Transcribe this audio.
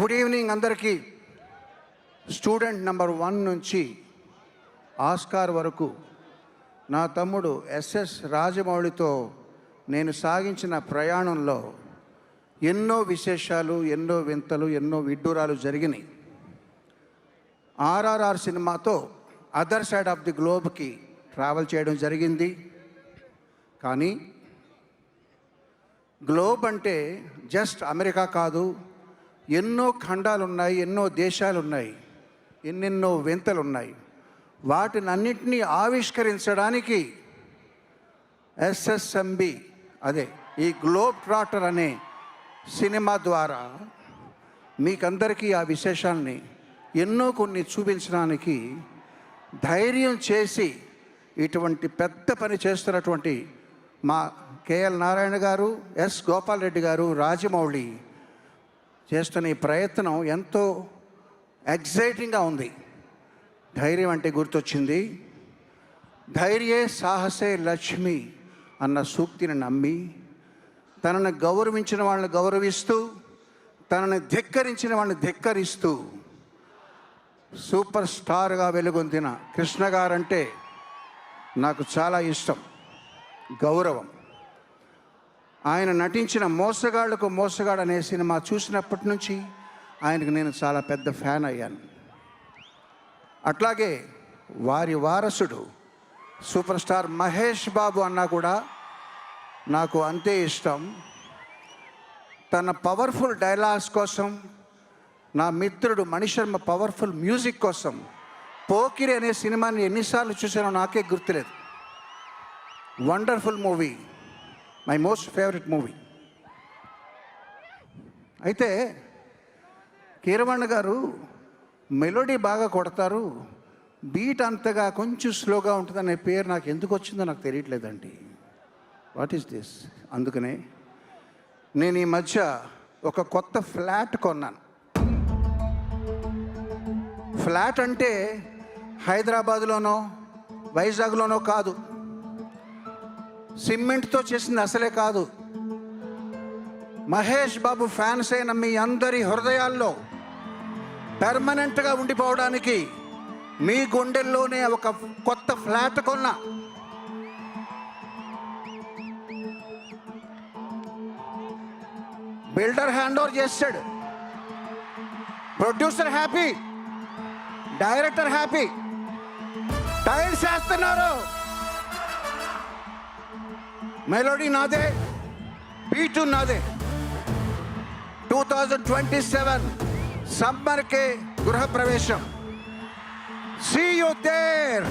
Good evening అందరికీ. Student number one నుంచి Oscar వరకు నా తమ్ముడు ఎస్ఎస్ రాజమౌళితో నేను సాగించిన ప్రయాణంలో ఎన్నో విశేషాలు ఎన్నో వింతలు ఎన్నో విడ్డూరాలు జరిగినాయి. ఆర్ఆర్ఆర్ సినిమాతో అదర్ సైడ్ ఆఫ్ ది గ్లోబ్కి ట్రావెల్ చేయడం జరిగింది. కానీ గ్లోబ్ అంటే జస్ట్ అమెరికా కాదు ఎన్నో ఖండాలు ఉన్నాయి ఎన్నో దేశాలు ఉన్నాయి ఎన్నెన్నో వింతలు ఉన్నాయి వాటిని అన్నింటినీ ఆవిష్కరించడానికి ఎస్ఎస్ఎంబి అదే ఈ గ్లోబ్ ట్రాటర్ అనే సినిమా ద్వారా మీకందరికీ ఆ విశేషాల్ని ఎన్నో కొన్ని చూపించడానికి ధైర్యం చేసి ఇటువంటి పెద్ద పని చేస్తున్నటువంటి మా కేఎల్ నారాయణ గారు ఎస్ గోపాల్ రెడ్డి గారు రాజమౌళి చేస్తున్న ఈ ప్రయత్నం ఎంతో ఎగ్జైటింగ్గా ఉంది. ధైర్యం అంటే గుర్తొచ్చింది. ధైర్యే సాహసే లక్ష్మి అన్న సూక్తిని నమ్మి తనను గౌరవించిన వాళ్ళని గౌరవిస్తూ తనని ధిక్కరించిన వాళ్ళని ధిక్కరిస్తూ సూపర్ స్టార్గా వెలుగొందిన కృష్ణ గారంటే నాకు చాలా ఇష్టం. గౌరవం. ఆయన నటించిన మోసగాళ్ళకు మోసగాడు అనే సినిమా చూసినప్పటి నుంచి ఆయనకు నేను చాలా పెద్ద ఫ్యాన్ అయ్యాను. అట్లాగే వారి వారసుడు సూపర్ స్టార్ మహేష్ బాబు అన్నా కూడా నాకు అంతే ఇష్టం. తన పవర్ఫుల్ డైలాగ్స్ కోసం నా మిత్రుడు మణిశర్మ పవర్ఫుల్ మ్యూజిక్ కోసం పోకిరి అనే సినిమాని ఎన్నిసార్లు చూసానో నాకే గుర్తులేదు. Wonderful movie. My most favourite movie అయితే కీరవాణి గారు మెలోడీ బాగా కొడతారు బీట్ అంతగా కొంచెం స్లోగా ఉంటుందనే పేరు నాకు ఎందుకు వచ్చిందో నాకు తెలియట్లేదండి. వాట్ ఈస్ దిస్ అందుకనే నేను ఈ మధ్య ఒక కొత్త ఫ్లాట్ కొన్నాను. ఫ్లాట్ అంటే హైదరాబాద్లోనో వైజాగ్లోనో కాదు సిమెంట్తో చేసింది అసలే కాదు. మహేష్ బాబు ఫ్యాన్స్ అయిన మీ అందరి హృదయాల్లో పెర్మనెంట్గా ఉండిపోవడానికి మీ గుండెల్లోనే ఒక కొత్త ఫ్లాట్ కొన్నా. బిల్డర్ హ్యాండ్ ఓవర్ చేస్తాడు. Producer happy. Director happy. Tiles వేస్తున్నారు. మెలోడీ నాదే బీటు నాదే టూ థౌజండ్ ట్వంటీ సెవెన్ సమ్మర్కే గృహప్రవేశం సీ యూ దేర్